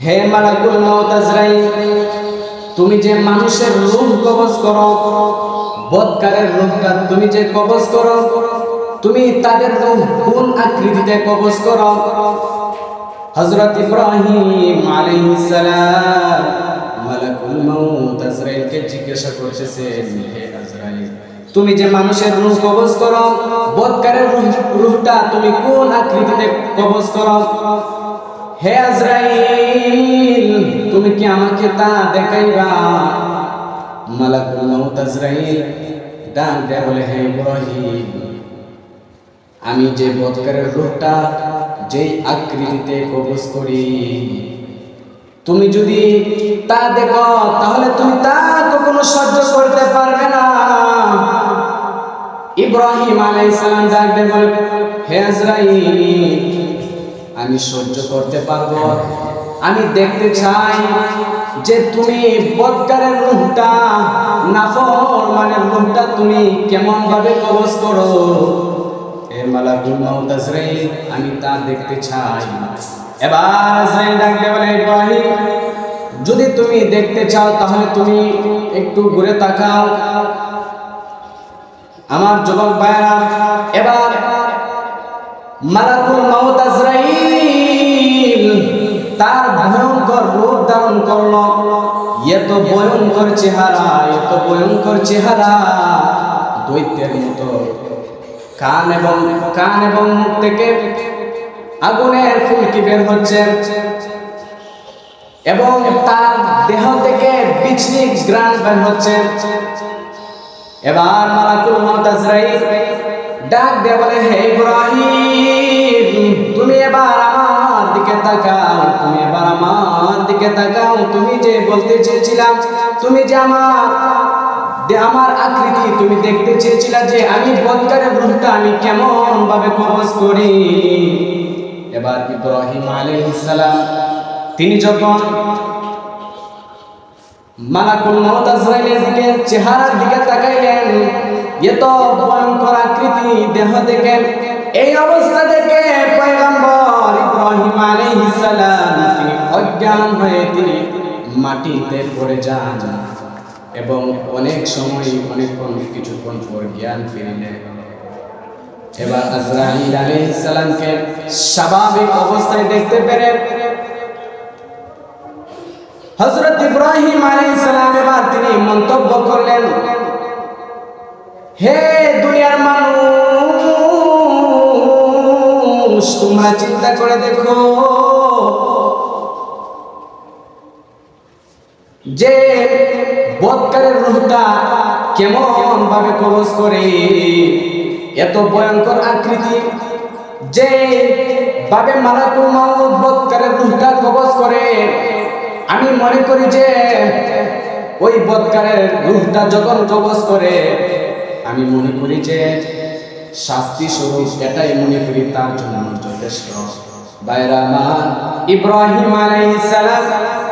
হে মালাকুল মউত আজরাইল, তুমি যে মানুষের রূহ কবজ করো বদকারের রূহটা তুমি যে কবজ করো, তুমি তাদের রূহ কোন আকৃতিতে কবজ করো? হযরত ইব্রাহিম আলাইহিস সালাম মালাকুল মউত আজরাইলকে জিজ্ঞাসা করতেছেন, হে আজরাইল, তুমি যে মানুষের রূহ কবজ করো বদকারের রূহ রূহটা তুমি কোন আকৃতিতে কবজ করো? হে আজরাইল, তুমি কি আমাকে তা দেখাইবা? মালাকুল মউত আজরাইল, ডাক দেয়া বলে হে ইব্রাহিম। আমি যে বদকারের রূহটা যেই আকৃতিতে কবজ করি, তুমি যদি তা দেখো, তাহলে তুমি তা কখনো সহ্য করতে পারবে না। ইব্রাহিম আলাইহিস সালাম ডাক দিয়ে বলে, হে আজরাইল আমি সহ্য করতে পারব। আমি দেখতে চাই যে তুমি বদকারের রূহটা নাফর মানে রূহটা তুমি কেমন ভাবে কবজ করো। হে মালাকুল মাউত আমি তা দেখতে চাই। এবার ডাকতে বলে যদি তুমি দেখতে চাও তাহলে তুমি একটু ঘুরে তাকাও। আমার যুবক ভাইরা এবার মালাকুল মাউত তার ভয়ঙ্কর রূপ ধারণ করল। এত ভয়ঙ্কর চেহারা, এত ভয়ঙ্কর চেহারা দৈত্যের মতো। কান এবং কান এবং মুখ থেকে আগুনের ফুলকি বের হচ্ছে। এবং তার দেহ থেকে বিছনি গ্রান বের হচ্ছে। এবার মালাকুল মাউত আজরাইল ডাক দিয়ে বলে, হে ইব্রাহিম! তুমি এবার আমার দিকে তাকাও, তুমি এবার আমার দিকে তাকাও। তুমি যে বলতে চেয়েছিলাম, তুমি যে আমার আমার আকৃতি তুমি দেখতে চেয়েছিলা যে আমি বদকারের রূপটা আমি কেমন ভাবে কবজ করি। এবার ইব্রাহিম আলাইহিস সালাম, তিনি যখন মালাকুল মউত আজরাইলের দিকে, চেহারার দিকে তাকাইলেন, এত ভয়ঙ্কর আকৃতি দেহ দেখেন এই অবস্থা দেখে অজ্ঞান হয়ে তিনি মাটিতে পড়ে যান এবং অনেক সময় অনেকক্ষণ কিছুক্ষণ পর জ্ঞান স্বাভাবিক অবস্থায় দেখতে পেরে হজরত ইব্রাহিম এবার তিনি মন্তব্য করলেন, হে দুনিয়ার মানুষ তোমরা চিন্তা করে দেখো। যে বৎকারের রূহটা কেমন ভাবে কবজ করে, এত ভয়ঙ্কর আকৃতি, যে ভাবে মালাকুল মাউত বৎকারের রূহটা কবজ করে, আমি মনে করি যে ওই বৎকারের রূহটা যখন কবজ করে, আমি মনে করি যে শাস্তি স্বরূপ এটাই মনে করি তার জন্য যথেষ্ট। বাইরা ইব্রাহিম আলাইহিস সালাম